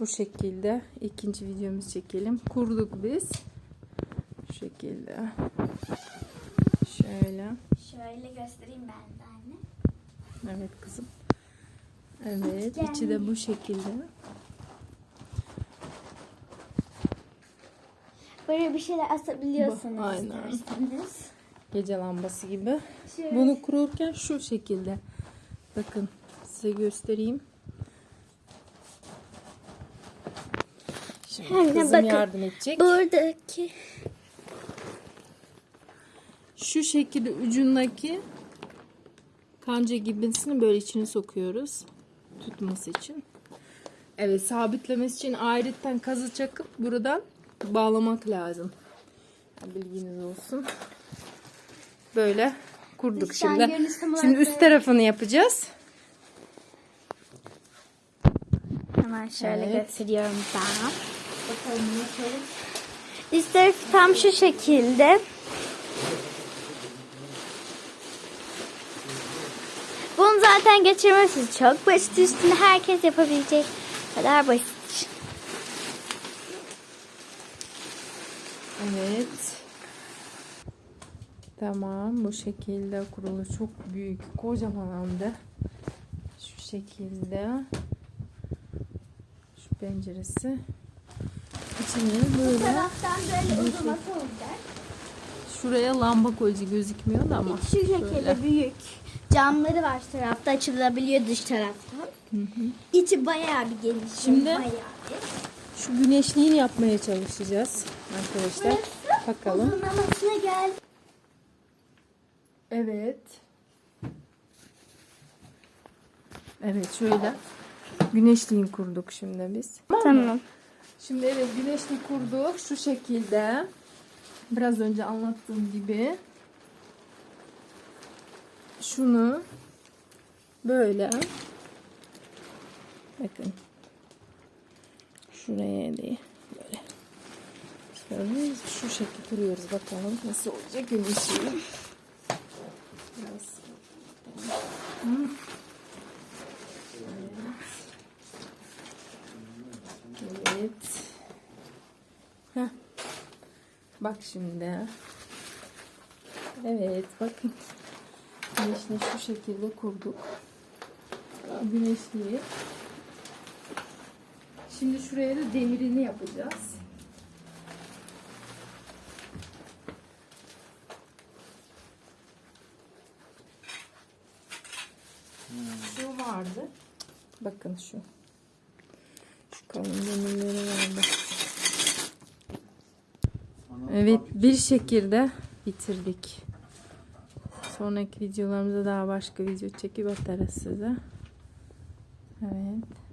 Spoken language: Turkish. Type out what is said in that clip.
bu şekilde ikinci videomuzu çekelim. Kurduk biz. Şu şekilde. Şöyle. Şöyle göstereyim ben de anne. Evet kızım. Evet. içi de bu şekilde. Böyle bir şeyler asabiliyorsunuz Bu- aynen. isterseniz. Gece lambası gibi. Şöyle. Bunu kururken şu şekilde. Bakın size göstereyim. Şimdi Anne, kızım bakın. yardım edecek. Buradaki Şu şekilde ucundaki kanca gibisini böyle içine sokuyoruz. Tutması için. Evet sabitlemesi için ayrıca kazı çakıp buradan bağlamak lazım. Bilginiz olsun. Böyle kurduk Dıştan şimdi. Şimdi üst tarafını yapacağız. hemen şöyle Evet. gösteriyorum ben. Tarafı tam şu şekilde. Bunu zaten geçirmesi çok basit. Üstünde herkes yapabilecek kadar basit. Evet. Tamam bu şekilde kurulu çok büyük kocaman hem de. Şu şekilde. Şu penceresi. İçine böyle taraftan böyle uzaması olacak. şuraya lamba koyucu gözükmüyor da ama. Şu şekilde büyük. Camları var tarafta açılabiliyor dış taraftan. İçi bayağı bir geniş. Şimdi- bayağı bir. Şu güneşliğini yapmaya çalışacağız arkadaşlar. Bakalım. Uzunlamasına gel. Evet. Evet şöyle güneşliğini kurduk şimdi biz. Tamam. Şimdi evet güneşli kurduk şu şekilde. Biraz önce anlattığım gibi. Şunu böyle bakın şuraya değil böyle şöyle şu şekilde kuruyoruz bakalım nasıl olacak güneşi. Biraz Hı. Evet. Heh. Bak şimdi. Evet bakın. Güneşli şu şekilde kurduk. Güneşliği. Şimdi şuraya da demirini yapacağız. Şu vardı. Bakın şu. Şu kalın demirleri vardı. Evet bir şekilde bitirdik. Sonraki videolarımızda daha başka video çekip atarız size. Evet.